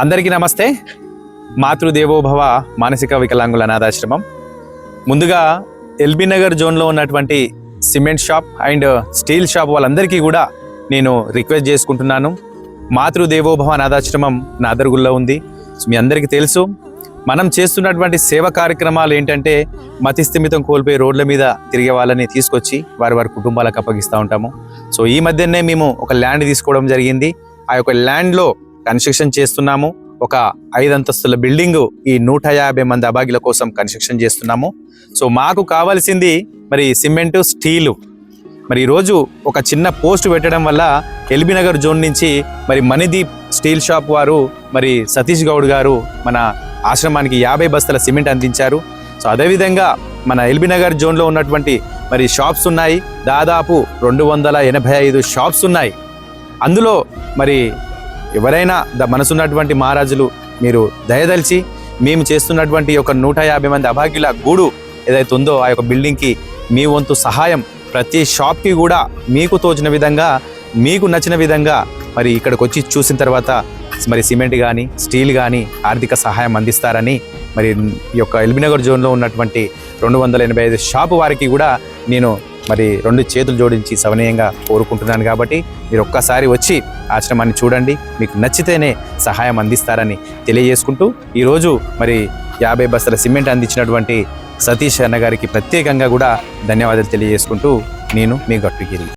అందరికీ నమస్తే. మాతృదేవోభవ మానసిక వికలాంగుల అనాథాశ్రమం. ముందుగా ఎల్బీ నగర్ జోన్లో ఉన్నటువంటి cement shop and steel shop వాళ్ళందరికీ కూడా నేను రిక్వెస్ట్ చేసుకుంటున్నాను. మాతృదేవోభవ అనాథాశ్రమం నాదర్గుల్లో ఉంది. మీ అందరికీ తెలుసు మనం చేస్తున్నటువంటి సేవ కార్యక్రమాలు ఏంటంటే మతిస్థిమితం కోల్పోయి రోడ్ల మీద తిరిగే వాళ్ళని తీసుకొచ్చి వారి వారి కుటుంబాలకు అప్పగిస్తూ ఉంటాము. సో ఈ మధ్యనే మేము ఒక ల్యాండ్ తీసుకోవడం జరిగింది. ఆ యొక్క ల్యాండ్లో కన్స్ట్రక్షన్ చేస్తున్నాము. ఒక ఐదు అంతస్తుల బిల్డింగ్ ఈ నూట యాభై మంది అభాగ్యుల కోసం కన్స్ట్రక్షన్ చేస్తున్నాము. సో మాకు కావాల్సింది మరి సిమెంటు స్టీలు. మరి ఈరోజు ఒక చిన్న పోస్ట్ పెట్టడం వల్ల ఎల్బీ నగర్ జోన్ నుంచి మరి మణిదీప్ స్టీల్ షాప్ వారు మరి సతీష్ గౌడ్ గారు మన ఆశ్రమానికి యాభై బస్తల సిమెంట్ అందించారు. సో అదేవిధంగా మన ఎల్బీ నగర్ జోన్లో ఉన్నటువంటి మరి షాప్స్ ఉన్నాయి. దాదాపు రెండు వందల ఎనభై ఐదు షాప్స్ ఉన్నాయి. అందులో మరి ఎవరైనా ద మనసున్నటువంటి మహారాజులు మీరు దయదలిచి మేము చేస్తున్నటువంటి ఒక నూట యాభై మంది అభాగ్యుల గూడు ఏదైతే ఉందో ఆ యొక్క బిల్డింగ్కి మీ వంతు సహాయం ప్రతి షాప్కి కూడా మీకు తోచిన విధంగా మీకు నచ్చిన విధంగా మరి ఇక్కడికి వచ్చి చూసిన తర్వాత మరి సిమెంట్ కానీ స్టీల్ కానీ ఆర్థిక సహాయం అందిస్తారని మరి ఈ యొక్క ఎల్బీనగర్ జోన్లో ఉన్నటువంటి రెండు వందల ఎనభై ఐదు షాపు వారికి కూడా నేను మరి రెండు చేతులు జోడించి సవనీయంగా కోరుకుంటున్నాను కాబట్టి మీరు ఒక్కసారి వచ్చి ఆశ్రమాన్ని చూడండి. మీకు నచ్చితేనే సహాయం అందిస్తారని తెలియజేసుకుంటూ ఈరోజు మరి యాభై బస్తాల సిమెంట్ అందించినటువంటి సతీష్ అన్న గారికి ప్రత్యేకంగా కూడా ధన్యవాదాలు తెలియజేసుకుంటూ నేను మీ గట్టుగిరి.